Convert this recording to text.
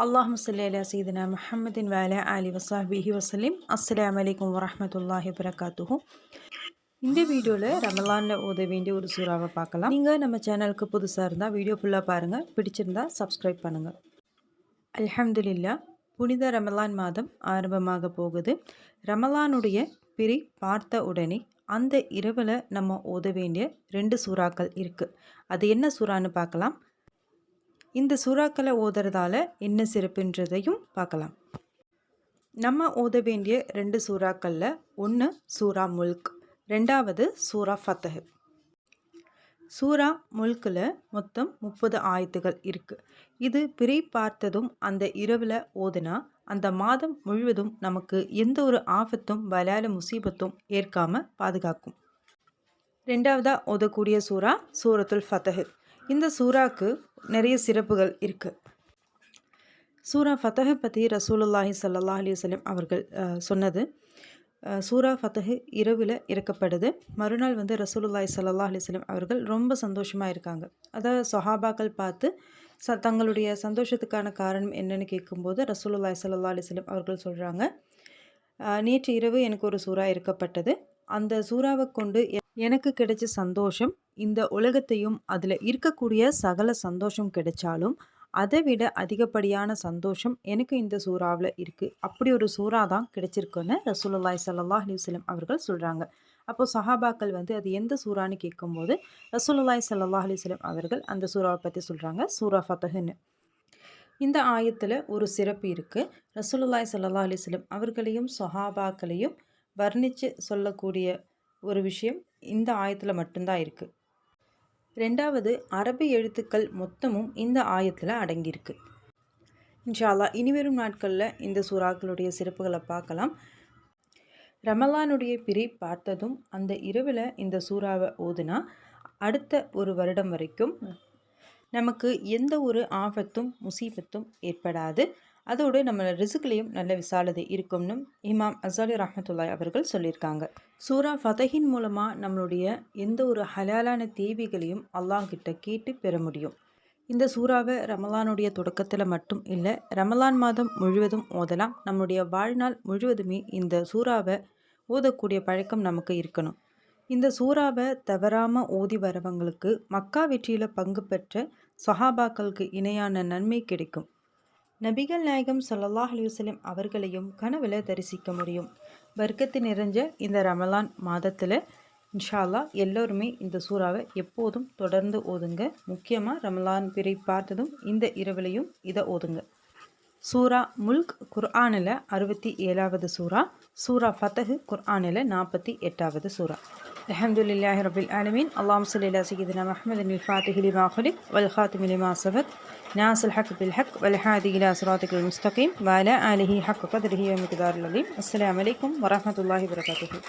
அல்லாஹும் சல்லா சீதனா முஹம்மதின் வேல அலி வசாஹிஹி வசலிம் அஸ்லாம் வலைக்கம் வரமத்துல்லாஹி வரகாத்துஹூ இந்த வீடியோவில் ரமலானில் ஓத வேண்டிய ஒரு சூறாவை பார்க்கலாம். நீங்கள் நம்ம சேனலுக்கு புதுசாக இருந்தால் வீடியோ ஃபுல்லாக பாருங்கள் பிடிச்சிருந்தா சப்ஸ்கிரைப் பண்ணுங்கள் அல்ஹம்துலில்லா புனித ரமலான் மாதம் ஆரம்பமாக போகுது. ரமலானுடைய பிரி பார்த்த உடனே அந்த இரவில் நம்ம ஓத வேண்டிய ரெண்டு சூறாக்கள் இருக்குது அது என்ன சூறான்னு பார்க்கலாம். இந்த சூறாக்களை ஓதுறதால என்ன சிறப்புன்றதையும் பார்க்கலாம். நம்ம ஓத வேண்டிய ரெண்டு சூறாக்களில் ஒன்று சூரா முல்க் ரெண்டாவது சூரா ஃபத்தஹ். சூரா முல்கில் மொத்தம் முப்பது ஆயத்துகள் இருக்குது இது பிறை பார்த்ததும் அந்த இரவில் ஓதுனா அந்த மாதம் முழுவதும் நமக்கு எந்த ஒரு ஆபத்தும் வலால முசீபத்தும் ஏற்காமல் பாதுகாக்கும். ரெண்டாவதாக ஓதக்கூடிய சூறா சூரத்துல் ஃபத்தஹ். இந்த சூறாக்கு நிறைய சிறப்புகள் இருக்குது சூரா ஃபத்தஹை பற்றி ரசூலுல்லாஹி சல்லா அலி வல்லம் அவர்கள் சொன்னது. சூரா ஃபத்தஹு இரவில் இறக்கப்படுது. மறுநாள் வந்து ரசூலுல்லாஹி சல்லா அலிஸ்லம் அவர்கள் ரொம்ப சந்தோஷமாக இருக்காங்க. அதாவது சொஹாபாக்கள் பார்த்து ச தங்களுடைய சந்தோஷத்துக்கான காரணம் என்னென்னு கேட்கும்போது ரசூலுல்லாய் சல்லா அலிஸ்லம் அவர்கள் சொல்கிறாங்க நேற்று இரவு எனக்கு ஒரு சூறா இறக்கப்பட்டது. அந்த சூறாவை கொண்டு எனக்கு கிடைச்ச சந்தோஷம் இந்த உலகத்தையும் அதில் இருக்கக்கூடிய சகல சந்தோஷம் கிடைச்சாலும் அதை விட அதிகப்படியான சந்தோஷம் எனக்கு இந்த சூறாவில் இருக்குது அப்படி ஒரு சூறா தான் கிடைச்சிருக்குன்னு ரசூலுல்லாய் சல்லா அலிவலம் அவர்கள் சொல்கிறாங்க அப்போது சஹாபாக்கள் வந்து அது எந்த சூறான்னு கேட்கும்போது ரசூலுல்லாய் சல்லா அலிவலம் அவர்கள் அந்த சூறாவை பற்றி சொல்கிறாங்க சூரா ஃபத்தஹுன்னு இந்த ஆயத்தில் ஒரு சிறப்பு இருக்குது ரசூலுல்லாய் சல்லா அலிஸ்லம் அவர்களையும் சொஹாபாக்களையும் வர்ணித்து சொல்லக்கூடிய ஒரு விஷயம் இந்த ஆயத்தில் மட்டும்தான் இருக்குது ரெண்டாவது அரபி எழுத்துக்கள் மொத்தமும் இந்த ஆயத்தில் அடங்கியிருக்கு. இன்ஷால்லா இனிவரும் நாட்களில் இந்த சூறாக்களுடைய சிறப்புகளை பார்க்கலாம். ரமலானுடைய பிரி பார்த்ததும் அந்த இரவில் இந்த சூறாவை ஓதுனா அடுத்த ஒரு வருடம் வரைக்கும் நமக்கு எந்த ஒரு ஆபத்தும் முசீபத்தும் ஏற்படாது. அதோடு நம்ம ரிசுக்லேயும் நல்ல விசாலதை இருக்கும்னு இமாம் அசாலி ரஹமத்துல்லாய் அவர்கள் சொல்லியிருக்காங்க. சூரா ஃபதஹின் மூலமாக நம்மளுடைய எந்த ஒரு ஹலாலான தேவைகளையும் அல்லாஹ்கிட்ட கேட்டு பெற முடியும். இந்த சூறாவை ரமலானுடைய தொடக்கத்தில் மட்டும் இல்லை ரமலான் மாதம் முழுவதும் ஓதலாம். நம்மளுடைய வாழ்நாள் முழுவதுமே இந்த சூறாவை ஓதக்கூடிய பழக்கம் நமக்கு இருக்கணும். இந்த சூறாவை தவறாமல் ஓதி வரவங்களுக்கு மக்கா வெற்றியில் பங்கு பெற்ற சஹாபாக்களுக்கு இணையான நன்மை கிடைக்கும். நபிகள் நாயகம் சொல்லல்லாஹ் அலுவலம் அவர்களையும் கனவில் தரிசிக்க முடியும். வர்க்கத்து நிறைஞ்ச இந்த ரமலான் மாதத்தில் இன்ஷால்லா எல்லோருமே இந்த சூறாவை எப்போதும் தொடர்ந்து ஓதுங்க. முக்கியமாக ரமலான் பிறை பார்த்ததும் இந்த இரவிலையும் இதை ஓதுங்க. சூரா முல்க் குர்ஆனில் அறுபத்தி ஏழாவது சூரா சூரா ஃபத்தஹு குர்ஆனில் நாற்பத்தி எட்டாவது അലഹമുല്ലാഹി റബിൽ ആലമീൻ. അള്ളാഹു സല്ല സീദിന മുഹമ്മദ് ഫാത്തിഹി ലിമാ ഖുലിഖ് വൽ ഖാത്തിമി ലിമാ സബത് നാസൽ ഹഖ് ബിൽ ഹഖ് വൽ ഹാദി ഇലാ സിറാത്തിഖിൽ മുസ്തഖീം. വാല ആലിഹി ഹഖ് ഖദ്രിഹി വ മിഖ്ദാരിൽ അലീം അസ്സലാമു അലൈക്കും വറഹ്മത്തുള്ളാഹി വബറകാതുഹു.